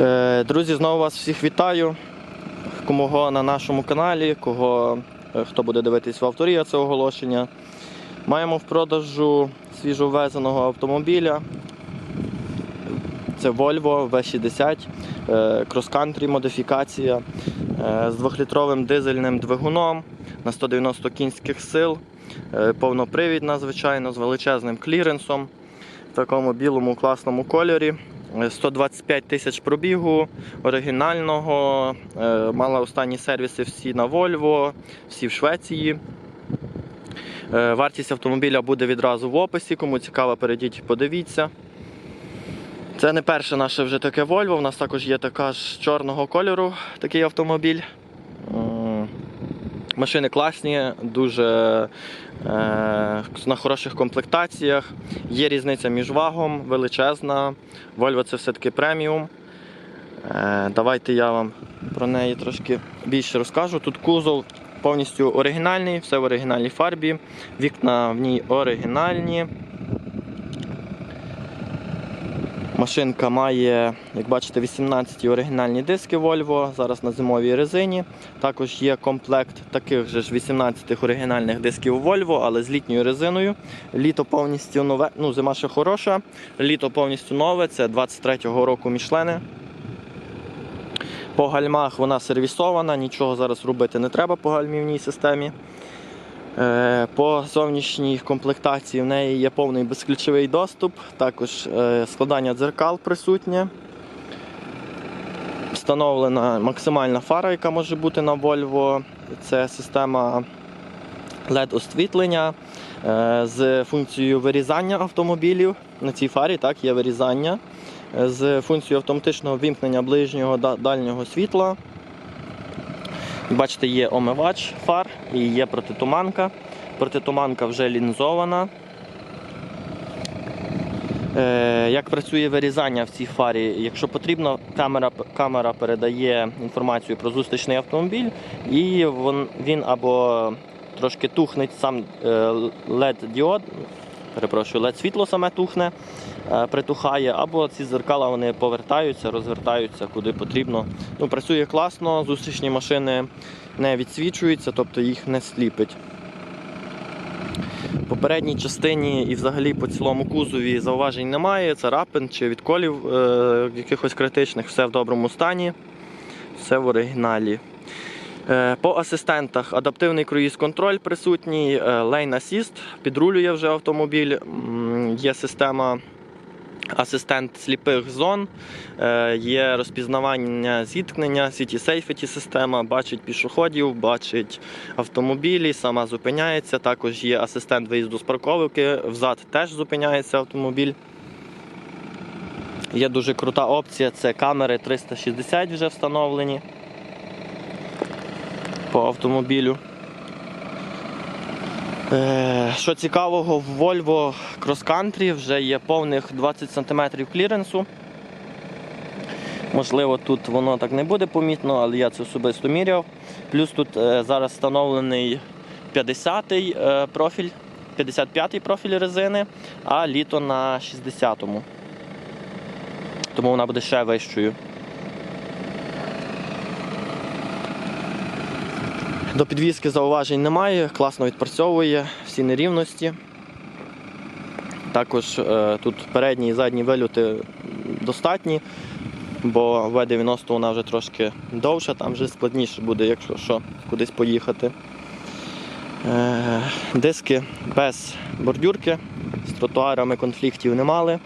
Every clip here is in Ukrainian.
Е, Друзі, знову вас всіх вітаю. Кого на нашому каналі, кого е, хто буде дивитись в авторія це оголошення. Маємо в продажу свіжоввезеного автомобіля. Це Volvo V60, е, крос-кантрі модифікація е, з 2-літровим дизельним двигуном на 190 кінських сил, повнопривідна, звичайно, з величезним кліренсом в такому білому класному кольорі. Е, 125 тисяч пробігу оригінального. е, Мала останні сервіси всі на Volvo, всі в Швеції. Е, Вартість автомобіля буде відразу в описі. Кому цікаво, перейдіть, подивіться. Це не перше наше вже таке Volvo. У нас також є така ж чорного кольору такий автомобіль. Машини класні, дуже е, на хороших комплектаціях. Є різниця між вагом, величезна. Volvo це все-таки преміум. Е, давайте я вам про неї трошки більше розкажу. Тут кузов повністю оригінальний, все в оригінальній фарбі. Вікна в ній оригінальні. Машинка має, як бачите, 18 оригінальні диски Volvo, зараз на зимовій резині. Також є комплект таких же ж 18 оригінальних дисків Volvo, але з літньою резиною. Літо повністю нове, ну зима ще хороша. Літо повністю нове, це 23-го року Мішлени. По гальмах вона сервісована, нічого зараз робити не треба по гальмівній системі. Е, По зовнішній комплектації в неї є повний безключовий доступ, також е, складання дзеркал присутнє. Встановлена максимальна фара, яка може бути на Volvo. Це система LED-освітлення е, з функцією вирізання автомобілів. На цій фарі так, є вирізання з функцією автоматичного вімкнення ближнього да- дальнього світла. Бачите, є омивач фар і є протитуманка. Протитуманка вже лінзована. Е, як працює вирізання в цій фарі? Якщо потрібно, камера, камера передає інформацію про зустрічний автомобіль, і він або трошки тухне сам е, LED-діод, перепрошую, LED-світло саме тухне, е, притухає, або ці зеркала вони повертаються, розвертаються куди потрібно. Ну, працює класно, зустрічні машини не відсвічуються, тобто їх не сліпить. В попередній частині і взагалі по цілому кузові зауважень немає. Царапин чи відколів е, якихось критичних, все в доброму стані, все в оригіналі. Е, По асистентах адаптивний круїз-контроль присутній, Lane Assist, підрулює вже автомобіль, є система асистент сліпих зон, е, є розпізнавання зіткнення, City Safety система, бачить пішоходів, бачить автомобілі, сама зупиняється. Також є асистент виїзду з парковки, взад теж зупиняється автомобіль. Є дуже крута опція, це камери 360 вже встановлені по автомобілю. Е, Що цікавого, в Volvo Cross Country вже є повних 20 см кліренсу. Можливо, тут воно так не буде помітно, але я це особисто міряв. Плюс тут е, зараз встановлений 50-й е, профіль, 55-й профіль резини, а літо на 60-му. Тому вона буде ще вищою. До підвіски зауважень немає, класно відпрацьовує всі нерівності. Також е, тут передні і задні вильоти достатні, бо В-90 вона вже трошки довша, там вже складніше буде, якщо що, кудись поїхати. Е, диски без бордюрки, з тротуарами конфліктів не мали.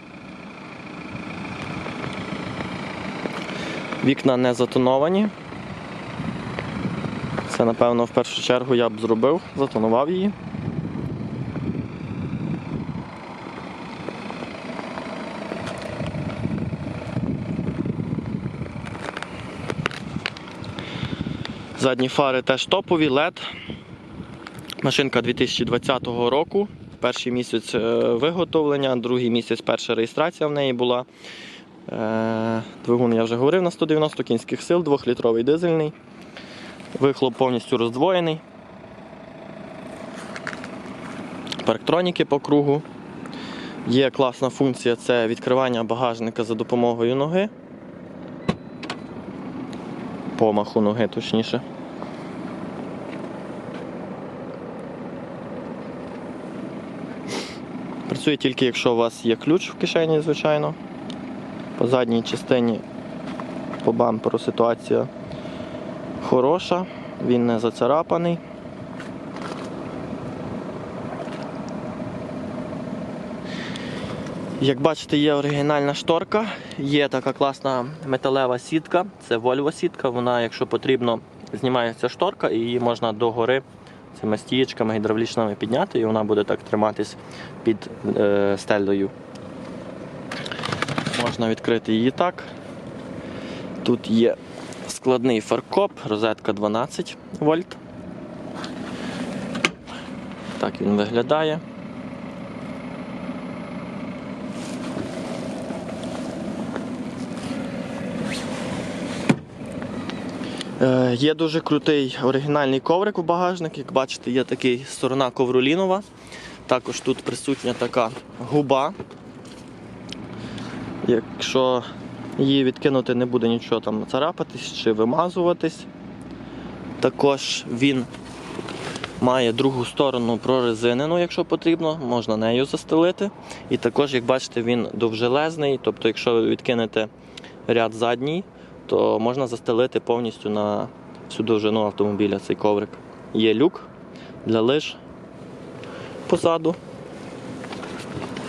Вікна не затоновані. Це, напевно, в першу чергу я б зробив, затонував її. Задні фари теж топові, LED. Машинка 2020 року. Перший місяць е, виготовлення, другий місяць перша реєстрація в неї була. Е, Двигун я вже говорив на 190 кінських сил, 2-літровий дизельний. Вихлоп повністю роздвоєний. Парктроніки по кругу. Є класна функція це відкривання багажника за допомогою ноги. помаху ноги, точніше. Працює тільки якщо у вас є ключ в кишені, звичайно. По задній частині по бамперу ситуація хороша, він не зацарапаний. Як бачите, є оригінальна шторка, є така класна металева сітка, це Volvo сітка. Вона, якщо потрібно, знімається шторка і її можна догори цими стієчками гідравлічними підняти, і вона буде так триматись під е, стелею. Можна відкрити її так. Тут є складний фаркоп, розетка 12 вольт. Так він виглядає. Е, Є дуже крутий оригінальний коврик у багажник. Як бачите, є такий сторона ковролінова. Також тут присутня така губа. Якщо її відкинути, не буде нічого там царапатись чи вимазуватись. Також він має другу сторону прорезинену, якщо потрібно, можна нею застелити. І також, як бачите, він довжелезний, тобто, якщо ви відкинете ряд задній, то можна застелити повністю на всю довжину автомобіля цей коврик. Є люк для лиж позаду.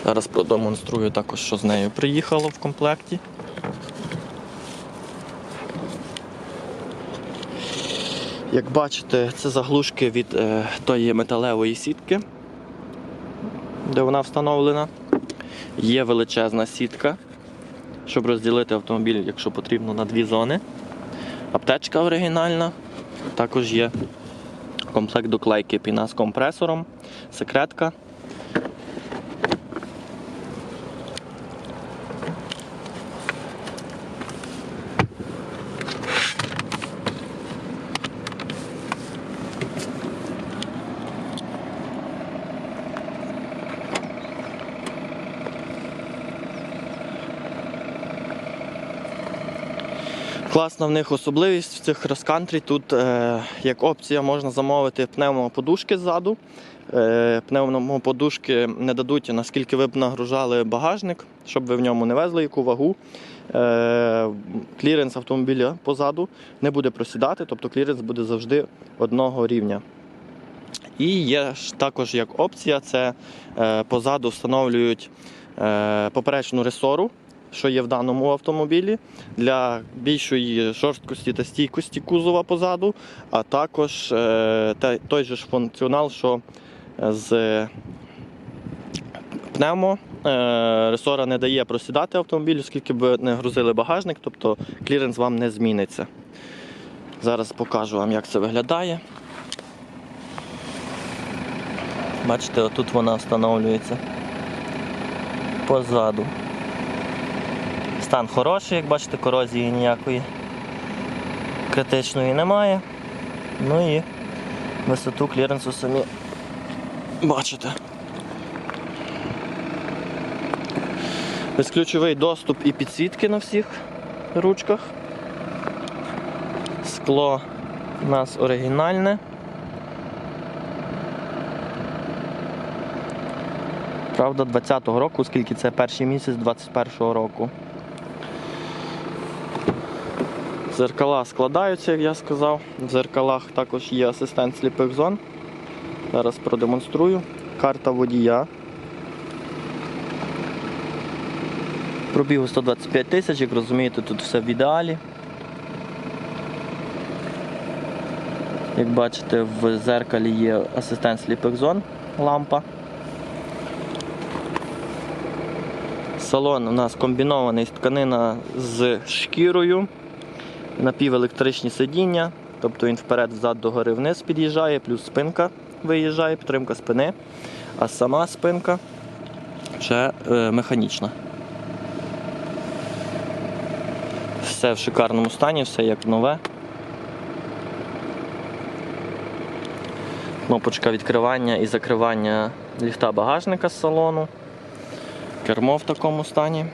Зараз продемонструю також, що з нею приїхало в комплекті. Як бачите, це заглушки від е, тої металевої сітки, де вона встановлена. Є величезна сітка, щоб розділити автомобіль, якщо потрібно, на дві зони. Аптечка оригінальна. Також є комплект доклейки піна з компресором, секретка. Класна в них особливість в цих крос-кантрі. Тут е, як опція можна замовити пневмоподушки ззаду. Е, пневмоподушки не дадуть, наскільки ви б нагружали багажник, щоб ви в ньому не везли яку вагу. Е, кліренс автомобіля позаду не буде просідати, тобто кліренс буде завжди одного рівня. І є також як опція, це е, позаду встановлюють е, поперечну ресору, що є в даному автомобілі, для більшої жорсткості та стійкості кузова позаду, а також е, той же ж функціонал, що з пневмо. Е, Ресора не дає просідати автомобілю, скільки б не грузили багажник, тобто кліренс вам не зміниться. Зараз покажу вам, як це виглядає. Бачите, отут вона встановлюється позаду. Стан хороший, як бачите, корозії ніякої критичної немає. Ну і висоту кліренсу самі бачите. Безключовий доступ і підсвітки на всіх ручках. Скло у нас оригінальне. Правда, 20-го року, оскільки це перший місяць 21-го року. Зеркала складаються, як я сказав. В зеркалах також є асистент сліпих зон. Зараз продемонструю. Карта водія. Пробігу 125 тисяч, як розумієте, тут все в ідеалі. Як бачите, в зеркалі є асистент сліпих зон, лампа. Салон у нас комбінований тканина з шкірою, напівелектричні сидіння, тобто він вперед-взад догори вниз під'їжджає, плюс спинка виїжджає, підтримка спини, а сама спинка вже е, механічна. Все в шикарному стані, все як нове. Кнопочка відкривання і закривання ліфта багажника з салону. Кермо в такому стані.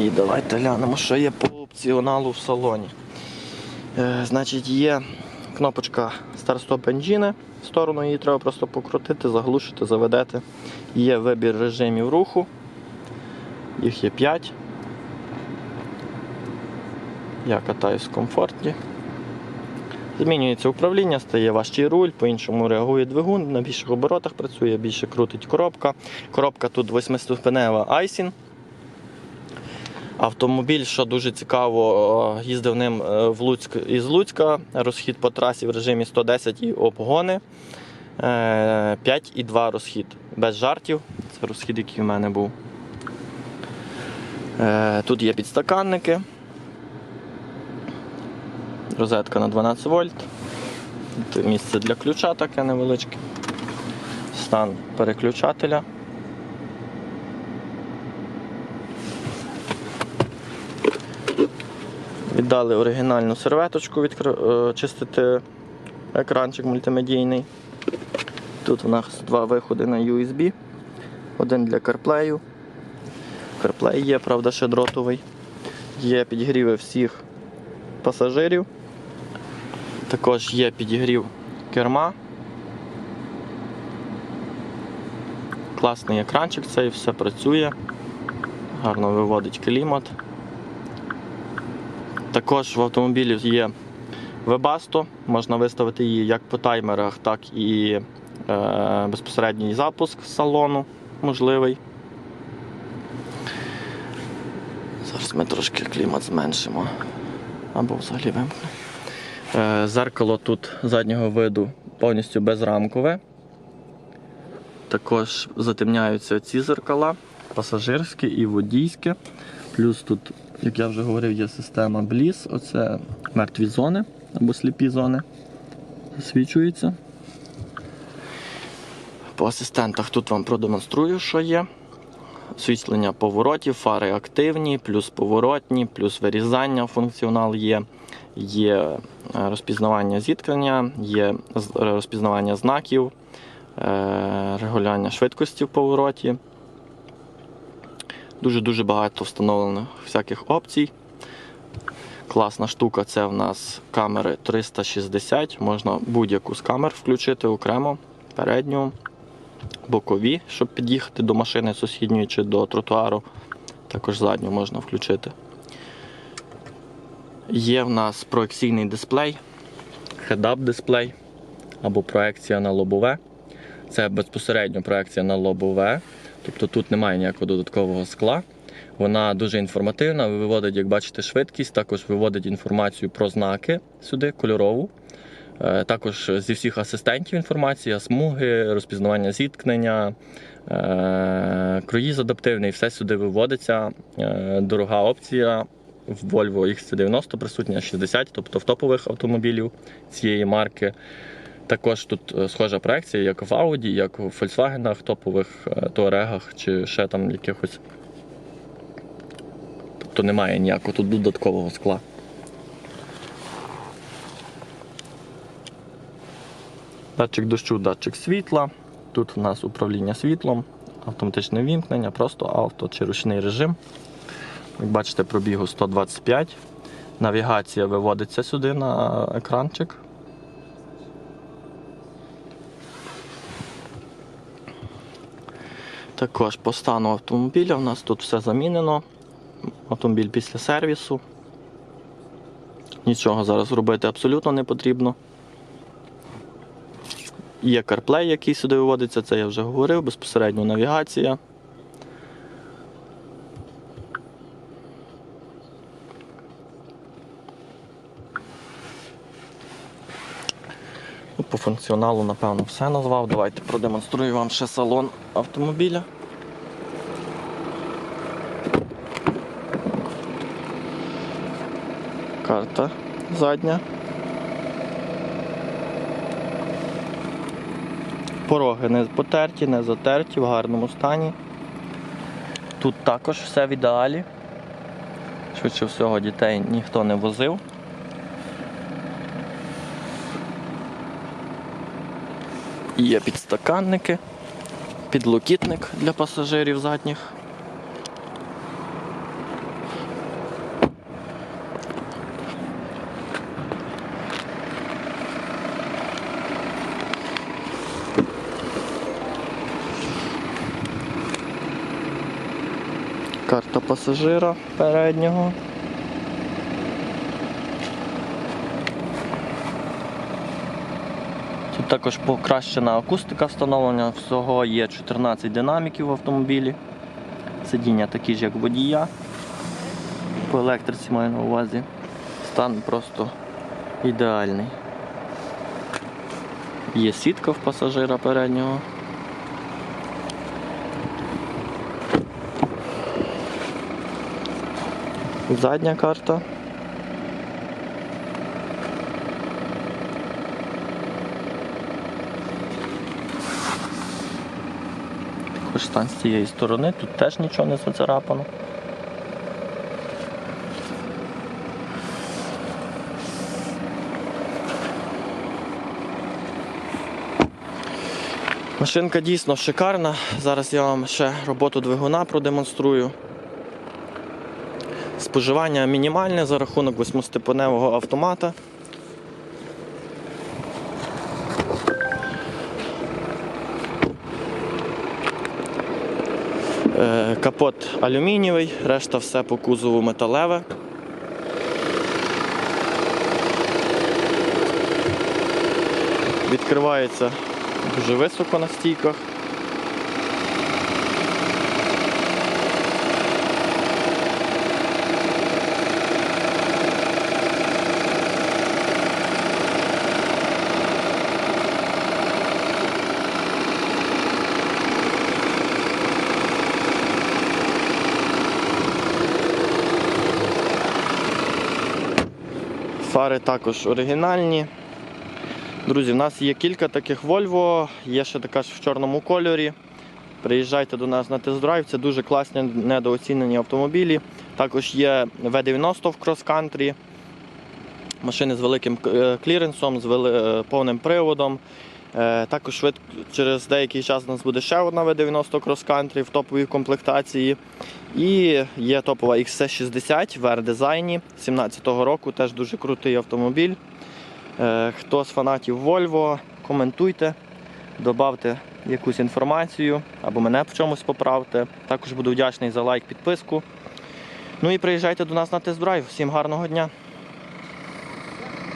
І давайте глянемо, що є по опціоналу в салоні. Е, значить, є кнопочка Start-Stop Engine. В сторону її треба просто покрутити, заглушити, заведете. Є вибір режимів руху. Їх є 5. Я катаюсь в комфорті. Змінюється управління, стає важчий руль, по-іншому реагує двигун, на більших оборотах працює, більше крутить коробка. Коробка тут восьмиступенева Айсін. Автомобіль, що дуже цікаво, е, їздив ним е, в Луцьк із Луцька. Розхід по трасі в режимі 110 і обгони. Е, 5,2 розхід. Без жартів. Це розхід, який в мене був. Е, Тут є підстаканники. Розетка на 12 вольт. Тут місце для ключа таке невеличке. Стан переключателя. Віддали оригінальну серветочку відкр- е, екранчик мультимедійний. Тут у нас два виходи на USB. Один для CarPlay. CarPlay є, правда, ще дротовий. Є підігріви всіх пасажирів. Також є підігрів керма. Класний екранчик, цей все працює. Гарно виводить клімат. Також в автомобілі є Webasto, можна виставити її як по таймерах, так і е, безпосередній запуск салону можливий. Зараз ми трошки клімат зменшимо або взагалі вимкнемо. Е, Зеркало тут заднього виду повністю безрамкове. Також затемняються ці зеркала, пасажирське і водійське. Плюс тут, як я вже говорив, є система Bliss. Оце мертві зони або сліпі зони. Засвічується. По асистентах тут вам продемонструю, що є. Освітлення поворотів, фари активні, плюс поворотні, плюс вирізання функціонал є. Є е, розпізнавання зіткнення, є розпізнавання знаків, е, регулювання швидкості в повороті. Дуже-дуже багато встановлено всяких опцій. Класна штука це в нас камери 360. Можна будь-яку з камер включити окремо, передню, бокові, щоб під'їхати до машини сусідньої чи до тротуару. Також задню можна включити. Є в нас проекційний дисплей, head-up дисплей або проекція на лобове. Це безпосередньо проекція на лобове, тобто тут немає ніякого додаткового скла. Вона дуже інформативна, виводить, як бачите, швидкість, також виводить інформацію про знаки сюди, кольорову. Е, Також зі всіх асистентів інформація, смуги, розпізнавання зіткнення, е, круїз адаптивний, все сюди виводиться. Е, Дорога опція в Volvo XC90 присутня 60, тобто в топових автомобілів цієї марки. Також тут е, схожа проекція, як в Audi, як в Volkswagen, топових е, Touareg чи ще там якихось. Тобто немає ніякого тут додаткового скла. Датчик дощу, датчик світла. Тут в нас управління світлом, автоматичне вімкнення, просто авто чи ручний режим. Як бачите, пробігу 125. Навігація виводиться сюди на екранчик. Також по стану автомобіля у нас тут все замінено. Автомобіль після сервісу. Нічого зараз робити абсолютно не потрібно. Є CarPlay, який сюди виводиться, це я вже говорив, безпосередньо навігація. Функціоналу, напевно, все назвав. Давайте продемонструю вам ще салон автомобіля. Карта задня. Пороги не потерті, не затерті, в гарному стані. Тут також все в ідеалі. Швидше всього дітей ніхто не возив. Є підстаканники, підлокітник для пасажирів задніх. Карта пасажира переднього. Також покращена акустика встановлена. Всього є 14 динаміків в автомобілі. Сидіння такі ж, як водія. По електриці маю на увазі. Стан просто ідеальний. Є сітка в пасажира переднього. Задня карта. Також з цієї сторони, тут теж нічого не зацарапано. Машинка дійсно шикарна. Зараз я вам ще роботу двигуна продемонструю. Споживання мінімальне за рахунок восьмистепеневого автомата. Капот алюмінієвий, решта все по кузову металеве. Відкривається дуже високо на стійках. Фари також оригінальні. Друзі, в нас є кілька таких Volvo, є ще така ж в чорному кольорі. Приїжджайте до нас на тест-драйв, це дуже класні недооцінені автомобілі. Також є V90 в крос-кантрі, машини з великим е, кліренсом, з е, повним приводом. Е, Також швид... через деякий час у нас буде ще одна V90 Cross Country в топовій комплектації. І є топова XC60 в R-дизайні 2017 року, теж дуже крутий автомобіль. Е, Хто з фанатів Volvo, коментуйте, додавте якусь інформацію або мене в чомусь поправте. Також буду вдячний за лайк, підписку. Ну і приїжджайте до нас на тест-драйв. Всім гарного дня!